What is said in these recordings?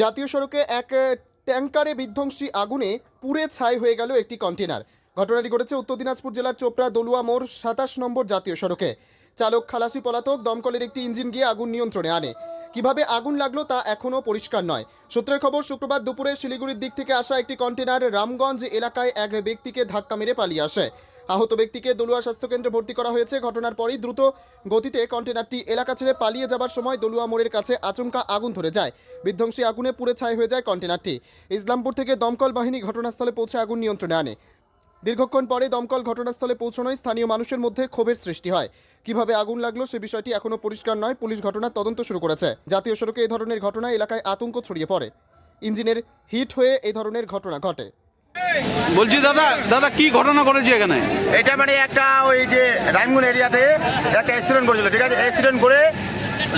জাতীয় সড়কে এক ট্যাঙ্কারে বিধ্বংসী আগুনে পুড়ে ছাই হয়ে গেল একটি কন্টেনার ঘটনাটি ঘটেছে উত্তর দিনাজপুর জেলার চোপড়া দলুয়া মোড় সাতাশ নম্বর জাতীয় সড়কে। চালক খালাসি পলাতক দমকলের একটি ইঞ্জিন গিয়ে আগুন নিয়ন্ত্রণে আনে। কীভাবে আগুন লাগল তা এখনও পরিষ্কার নয়। সূত্রের খবর, শুক্রবার দুপুরে শিলিগুড়ির দিক থেকে আসা একটি কন্টেনার রামগঞ্জ এলাকায় এক ব্যক্তিকে ধাক্কা মেরে পালিয়ে আসে। আহত ব্যক্তিকে দলুয়া স্বাস্থ্যকেন্দ্রে ভর্তি করা হয়েছে। ঘটনার পরই দ্রুত গতিতে কন্টেনারটি এলাকা ছেড়ে পালিয়ে যাবার সময় দলুয়া মোড়ের কাছে আচমকা আগুন ধরে যায়। বিধ্বংসী আগুনে পুড়ে ছাই হয়ে যায় কন্টেনারটি ইসলামপুর থেকে দমকল বাহিনী ঘটনাস্থলে পৌঁছে আগুন নিয়ন্ত্রণে আনে। দীর্ঘক্ষণ পরে দমকল ঘটনাস্থলে পৌঁছানোয় স্থানীয় মানুষের মধ্যে ক্ষোভের সৃষ্টি হয়। কীভাবে আগুন লাগল সে বিষয়টি এখনও পরিষ্কার নয়। পুলিশ ঘটনার তদন্ত শুরু করেছে। জাতীয় সড়কে এই ধরনের ঘটনায় এলাকায় আতঙ্ক ছড়িয়ে পড়ে। ইঞ্জিনের হিট হয়ে এই ধরনের ঘটনা ঘটে। বলছি, দাদা দাদা, কি ঘটনা ঘটেছে এখানে? এটা মানে একটা ওই যে রাইমগুন এরিয়াতে একটা অ্যাক্সিডেন্ট করেছিল, ঠিক আছে? অ্যাক্সিডেন্ট করে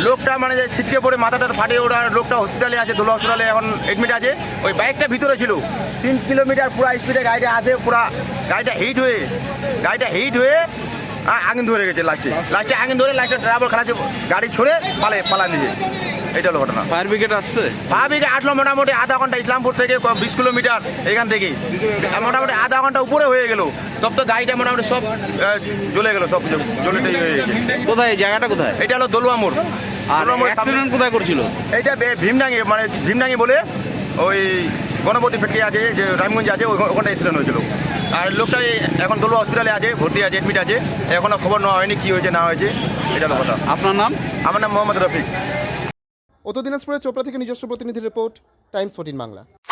লোকটা মানে ছিটকে পড়ে মাথাটা ফাটে ওরা লোকটা হসপিটালে আছে, দোলা হসপিটালে এখন এডমিট আছে। ওই বাইকটা ভিতরে ছিল। তিন কিলোমিটার পুরো স্পিডে গাড়িটা আছে পুরা গাড়িটা হিট হয়ে, গাড়িটা হিট হয়ে আগুন ধরে গেছে লাস্টে লাস্টে আগুন ধরে লাস্টে ড্রাইভার খারাপ গাড়ি ছড়ে পালে পালা নিয়ে এটা হলো ঘটনা। ফায়ার ব্রিগেড আসছে? ভাবি যে আটলো মোটামুটি আধা ঘণ্টা ইসলামপুর থেকে বিশ কিলোমিটার এখান থেকে। মোটামুটি আধা ঘণ্টা উপরে হয়ে গেল। তব তো গাড়িটা মোটামুটি সব জ্বলে গেল সব জ্বলে হয়ে গেছে। কোথায় জায়গাটা কোথায়? এটা হলো দলুয়া মোড় আর অ্যাক্সিডেন্ট কোথায় করছিল? এটা ভীমডাঙ্গি মানে ভীমডাঙ্গি বলে ওই গণপতি ফেটকে আছে যে রামগঞ্জ আছে ওখানে অ্যাক্সিডেন্ট হয়েছিল। আর লোকটা এখন দলুয়া হসপিটালে আছে ভর্তি আছে এডমিট আছে। এখনও খবর নেওয়া হয়নি কী হয়েছে না হয়েছে এটা হলো কথা। আপনার নাম? আমার নাম মোহাম্মদ রফিক। উত্তর দিনাজপুরের চোপড়া থেকে নিজস্ব প্রতিনিধি report times fourteen Bangla.